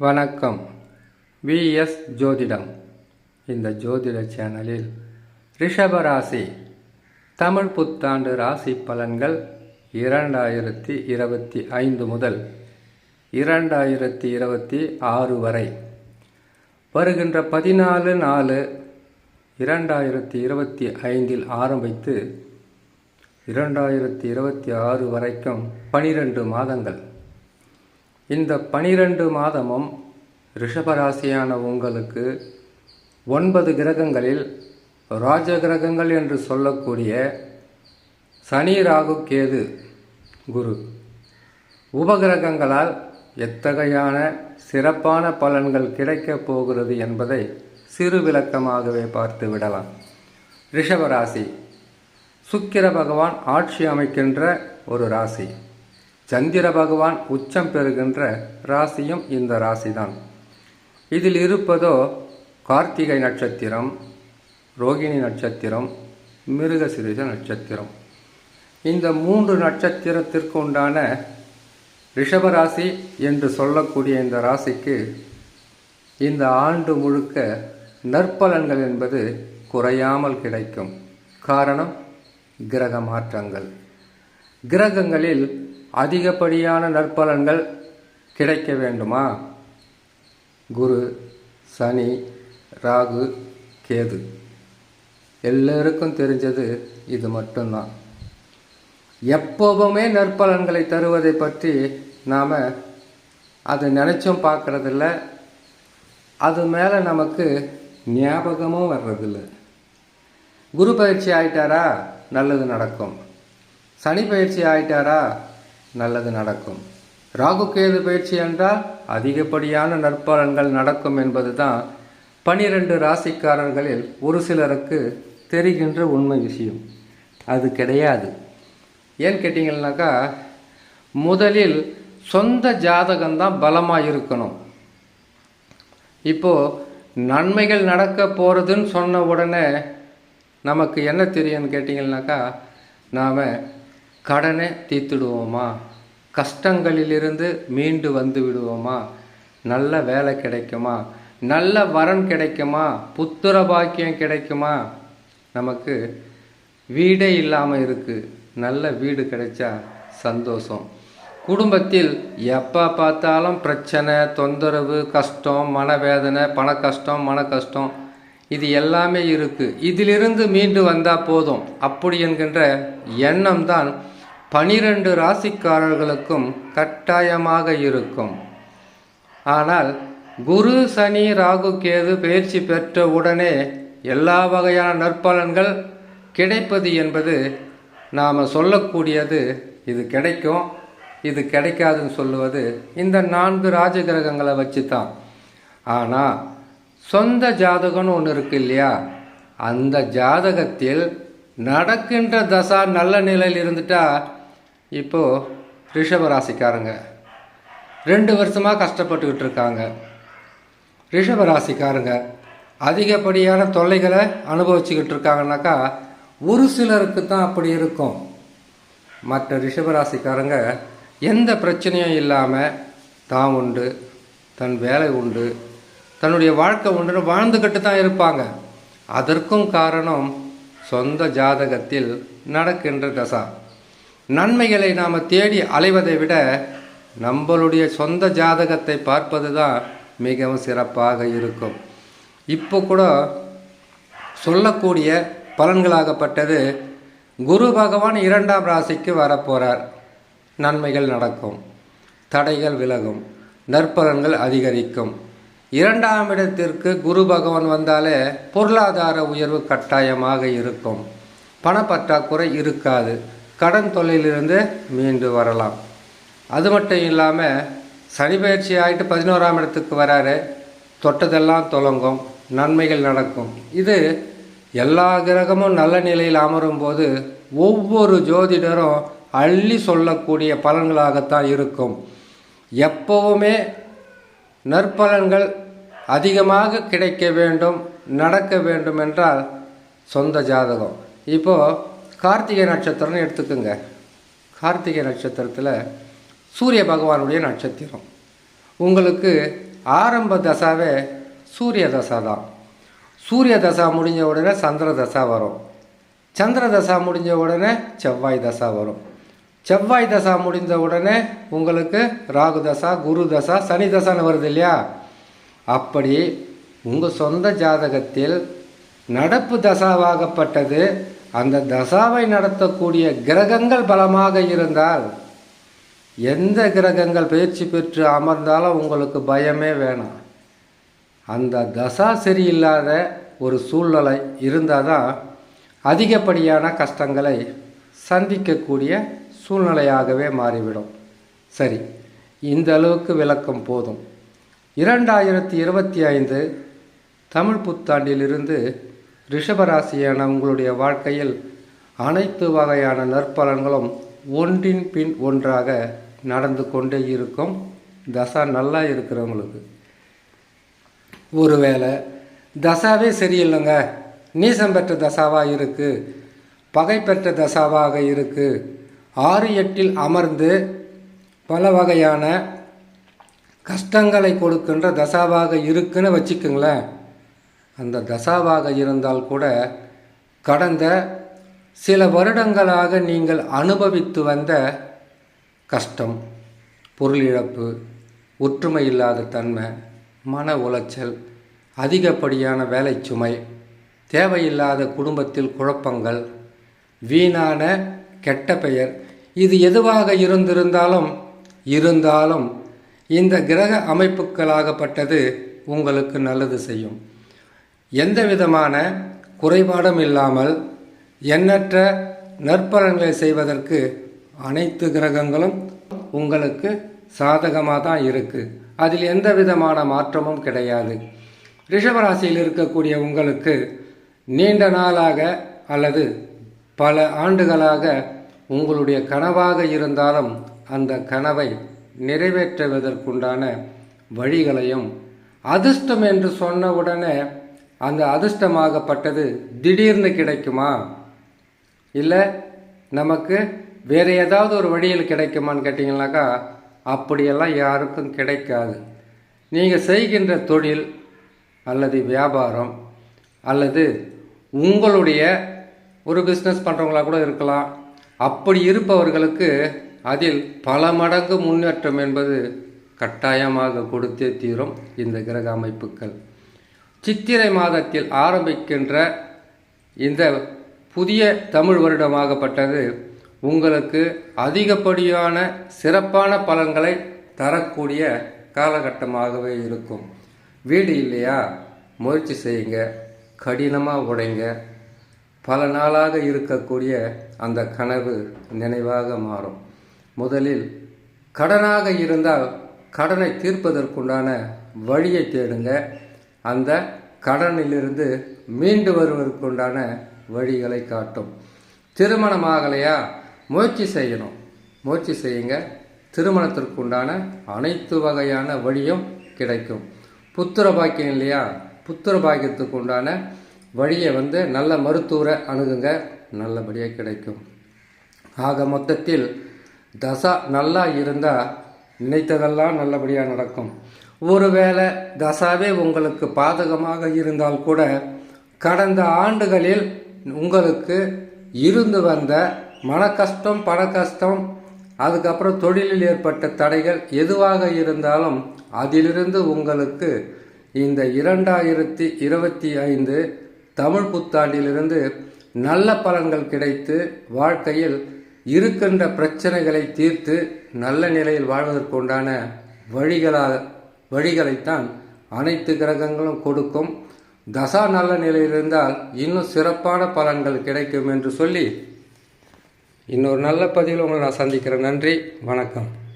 வணக்கம். விஎஸ் ஜோதிடம். இந்த ஜோதிட சேனலில் ரிஷபராசி தமிழ் புத்தாண்டு ராசி பலன்கள் இரண்டாயிரத்தி இருபத்தி ஐந்து முதல் இரண்டாயிரத்தி இருபத்தி ஆறு வரை. வருகின்ற பதினாலு நாலு இரண்டாயிரத்தி இருபத்தி ஐந்தில் ஆரம்பித்து இரண்டாயிரத்தி இருபத்தி ஆறு வரைக்கும் பனிரெண்டு மாதங்கள். இந்த பனிரெண்டு மாதமும் ரிஷபராசியான உங்களுக்கு ஒன்பது கிரகங்களில் ராஜ கிரகங்கள் என்று சொல்லக்கூடிய சனி ராகு கேது குரு. உபகிரகங்களால் எத்தகையான சிறப்பான பலன்கள் கிடைக்கப் போகிறது என்பதை சிறு விளக்கமாகவே பார்த்து விடலாம். ரிஷபராசி. சுக்கிர பகவான் ஆட்சி அமைக்கின்ற ஒரு ராசி. சந்திர பகவான் உச்சம் பெறுகின்ற ராசியும் இந்த ராசிதான். இதில் இருப்பதோ கார்த்திகை நட்சத்திரம் ரோகிணி நட்சத்திரம் மிருகசிரிச நட்சத்திரம். இந்த மூன்று நட்சத்திரத்திற்கு உண்டான ரிஷபராசி என்று சொல்லக்கூடிய இந்த ராசிக்கு இந்த ஆண்டு முழுக்க நற்பலன்கள் என்பது குறையாமல் கிடைக்கும். காரணம் கிரக மாற்றங்கள். கிரகங்களில் அதிகப்படியான நற்பலன்கள் கிடைக்க வேண்டுமா? குரு சனி ராகு கேது. எல்லோருக்கும் தெரிஞ்சது இது மட்டும்தான். எப்போவுமே நற்பலன்களை தருவதை பற்றி நாம் அதை நினச்சும் பார்க்குறதில்ல. அது மேலே நமக்கு ஞாபகமும் வர்றதில்லை. குரு பயிற்சி ஆயிட்டாரா? நல்லது நடக்கும். சனி பயிற்சி ஆயிட்டாரா? நல்லது நடக்கும். ராகு கேது பயிற்சி என்றால் அதிகப்படியான நற்பலன்கள் நடக்கும் என்பது தான் பனிரெண்டு ராசிக்காரர்களில் ஒரு சிலருக்கு தெரிகின்ற உண்மை விஷயம். அது கிடையாது. ஏன்னு கேட்டிங்கன்னாக்கா முதலில் சொந்த ஜாதகம்தான் பலமாக இருக்கணும். இப்போது நன்மைகள் நடக்க போகிறதுன்னு சொன்ன உடனே நமக்கு என்ன தெரியும்னு கேட்டிங்கன்னாக்கா நாம் கடனை தீர்த்துடுவோமா? கஷ்டங்களிலிருந்து மீண்டு வந்து விடுவோமா? நல்ல வேலை கிடைக்குமா? நல்ல வரன் கிடைக்குமா? புத்திர பாக்கியம் கிடைக்குமா? நமக்கு வீடே இல்லாமல் இருக்குது நல்ல வீடு கிடைச்சா சந்தோஷம். குடும்பத்தில் எப்போ பார்த்தாலும் பிரச்சனை தொந்தரவு கஷ்டம் மனவேதனை பண கஷ்டம் மன கஷ்டம் இது எல்லாமே இருக்குது இதிலிருந்து மீண்டு வந்தால் போதும். அப்படி என்கின்ற எண்ணம் தான் பனிரெண்டு ராசிக்காரர்களுக்கும் கட்டாயமாக இருக்கும். ஆனால் குரு சனி ராகு கேது பயிற்சி பெற்ற உடனே எல்லா வகையான நற்பலன்கள் கிடைப்பது என்பது நாம் சொல்லக்கூடியது. இது கிடைக்கும். இது கிடைக்காதுன்னு சொல்லுவது இந்த நான்கு ராஜகிரகங்களை வச்சு தான் ஆனால் சொந்த ஜாதகம்னு ஒன்று இருக்கு இல்லையா? அந்த ஜாதகத்தில் நடக்கின்ற தசா நல்ல நிலையில் இருந்துட்டா இப்போது ரிஷபராசிக்காரங்க. ரெண்டு வருஷமாக கஷ்டப்பட்டுக்கிட்டு இருக்காங்க ரிஷபராசிக்காரங்க அதிகப்படியான தொல்லைகளை அனுபவிச்சுக்கிட்டு இருக்காங்கனாக்கா ஒரு சிலருக்கு தான் அப்படி இருக்கும். மற்ற ரிஷபராசிக்காரங்க எந்த பிரச்சனையும் இல்லாமல் தான் உண்டு தன் வேலை உண்டு தன்னுடைய வாழ்க்கை உண்டுன்னு வாழ்ந்துக்கிட்டு தான் இருப்பாங்க. அதற்கும் காரணம் சொந்த ஜாதகத்தில் நடக்கின்ற தசா. நன்மைகளை நாம் தேடி அலைவதை விட நம்மளுடைய சொந்த ஜாதகத்தை பார்ப்பது தான் மிகவும் சிறப்பாக இருக்கும். இப்போ கூட சொல்லக்கூடிய பலன்களாகப்பட்டது குரு பகவான் இரண்டாம் ராசிக்கு வரப்போகிறார் நன்மைகள் நடக்கும். தடைகள் விலகும். நற்பலன்கள் அதிகரிக்கும். இரண்டாம் இடத்திற்கு குரு பகவான் வந்தாலே பொருளாதார உயர்வு கட்டாயமாக இருக்கும். பணப்பற்றாக்குறை இருக்காது. கடன் தொல்லையிலிருந்து மீண்டு வரலாம். அது மட்டும் இல்லாமல் சனி பயிற்சி ஆகிட்டு பதினோராம் இடத்துக்கு வராரு. தொட்டதெல்லாம் தொடங்கும் நன்மைகள் நடக்கும். இது எல்லா கிரகமும் நல்ல நிலையில் அமரும் போது ஒவ்வொரு ஜோதிடரும் அள்ளி சொல்லக்கூடிய பலன்களாகத்தான் இருக்கும். எப்பவுமே நற்பலன்கள் அதிகமாக கிடைக்க வேண்டும் நடக்க வேண்டும் என்றால் சொந்த ஜாதகம். இப்போது கார்த்திகை நட்சத்திரம்னு எடுத்துக்கோங்க. கார்த்திகை நட்சத்திரத்தில் சூரிய பகவானுடைய நட்சத்திரம். உங்களுக்கு ஆரம்ப தசாவே சூரிய தசா தான். சூரிய தசா முடிஞ்ச உடனே சந்திர தசா வரும். சந்திர தசா முடிஞ்ச உடனே செவ்வாய் தசா வரும். செவ்வாய் தசா முடிந்த உடனே உங்களுக்கு ராகு தசா குரு தசா சனி தசான்னு வருது இல்லையா? அப்படி உங்கள் சொந்த ஜாதகத்தில் நடப்பு தசாவாகப்பட்டது அந்த தசாவை நடத்தக்கூடிய கிரகங்கள் பலமாக இருந்தால் எந்த கிரகங்கள் பயிற்சி பெற்று அமர்ந்தாலும் உங்களுக்கு பயமே வேணாம். அந்த தசா சரியில்லாத ஒரு சூழ்நிலை இருந்தால் தான் அதிகப்படியான கஷ்டங்களை சந்திக்கக்கூடிய சூழ்நிலையாகவே மாறிவிடும். சரி இந்த அளவுக்கு விளக்கம் போதும். இரண்டாயிரத்தி இருபத்தி ஐந்து தமிழ் புத்தாண்டிலிருந்து ரிஷபராசியான உங்களுடைய வாழ்க்கையில் அனைத்து வகையான நற்பலன்களும் ஒன்றின் பின் ஒன்றாக நடந்து கொண்டே இருக்கும். தசா நல்லா இருக்கிறவங்களுக்கு ஒருவேளை தசாவே சரியில்லைங்க. நீசம் பெற்ற தசாவாக இருக்குது பகை பெற்ற தசாவாக இருக்குது ஆறு எட்டில் அமர்ந்து பல வகையான கஷ்டங்களை கொடுக்கின்ற தசாவாக இருக்குன்னு வச்சுக்கோங்களேன். அந்த தசாவாக இருந்தால் கூட கடந்த சில வருடங்களாக நீங்கள் அனுபவித்து வந்த கஷ்டம் பொருள் இழப்பு ஒற்றுமை இல்லாத தன்மை மன உளைச்சல் அதிகப்படியான வேலை சுமை தேவையில்லாத குடும்பத்தில் குழப்பங்கள் வீணான கெட்ட பெயர் இது எதுவாக இருந்திருந்தாலும் இருந்தாலும் இந்த கிரக அமைப்புகளாகப்பட்டது உங்களுக்கு நல்லது செய்யும். எந்த விதமான குறைபாடும் இல்லாமல் எண்ணற்ற நற்பலன்களை செய்வதற்கு அனைத்து கிரகங்களும் உங்களுக்கு சாதகமாக தான் இருக்குது அதில் எந்த விதமான மாற்றமும் கிடையாது. ரிஷபராசியில் இருக்கக்கூடிய உங்களுக்கு நீண்ட நாளாக அல்லது பல ஆண்டுகளாக உங்களுடைய கனவாக இருந்தாலும் அந்த கனவை நிறைவேற்றுவதற்குண்டான வழிகளையும் அதிர்ஷ்டம் என்று சொன்ன உடனே அந்த அதிர்ஷ்டமாகப்பட்டது திடீர்னு கிடைக்குமா? இல்லை நமக்கு வேறு ஏதாவது ஒரு வழியில் கிடைக்குமான்னு கேட்டிங்கனாக்கா அப்படியெல்லாம் யாருக்கும் கிடைக்காது. நீங்கள் செய்கின்ற தொழில் அல்லது வியாபாரம் அல்லது உங்களுடைய ஒரு பிஸ்னஸ் பண்ணுறவங்களா கூட இருக்கலாம். அப்படி இருப்பவர்களுக்கு அதில் பல மடங்கு முன்னேற்றம் என்பது கட்டாயமாக கொடுத்தே தீரும் இந்த கிரக அமைப்புகள். சித்திரை மாதத்தில் ஆரம்பிக்கின்ற இந்த புதிய தமிழ் வருடமாகப்பட்டது உங்களுக்கு அதிகப்படியான சிறப்பான பலன்களை தரக்கூடிய காலகட்டமாகவே இருக்கும். வீடு இல்லையா? முயற்சி செய்யுங்க. கடினமாக உடைங்க. பல நாளாக இருக்கக்கூடிய அந்த கனவு நினைவாக மாறும். முதலில் கடனாக இருந்தால் கடனை தீர்ப்பதற்குண்டான வழியை தேடுங்க. அந்த கடனிலிருந்து மீண்டு வருவதற்குண்டான வழிகளை காட்டும். திருமணமாகலையா முயற்சி செய்யணும். முயற்சி செய்யுங்க. திருமணத்திற்குண்டான அனைத்து வகையான வழியும் கிடைக்கும். புத்திர பாக்கியம் இல்லையா? புத்திர பாக்கியத்துக்கு உண்டான வழியை வந்து நல்ல மருத்துவரை அணுகுங்க. நல்லபடியாக கிடைக்கும். ஆக மொத்தத்தில் தசா நல்லா இருந்தால் நினைத்ததெல்லாம் நல்லபடியாக நடக்கும். ஒருவேளை தசாவே உங்களுக்கு பாதகமாக இருந்தால் கூட கடந்த ஆண்டுகளில் உங்களுக்கு இருந்து வந்த மன கஷ்டம் பண கஷ்டம் அதுக்கப்புறம் தொழிலில் ஏற்பட்ட தடைகள் எதுவாக இருந்தாலும் அதிலிருந்து உங்களுக்கு இந்த இரண்டாயிரத்தி இருபத்தி ஐந்து தமிழ் புத்தாண்டிலிருந்து நல்ல பலன்கள் கிடைத்து வாழ்க்கையில் இருக்கின்ற பிரச்சனைகளை தீர்த்து நல்ல நிலையில் வாழ்வதற்குண்டான வழிகளாக வழிகளைத்தான் அனைத்து கிரகங்களும் கொடுக்கும். தசா நல்ல நிலையில் இருந்தால் இன்னும் சிறப்பான பலன்கள் கிடைக்கும் என்று சொல்லி இன்னொரு நல்ல பதிவில் உங்களை நான் சந்திக்கிறேன். நன்றி. வணக்கம்.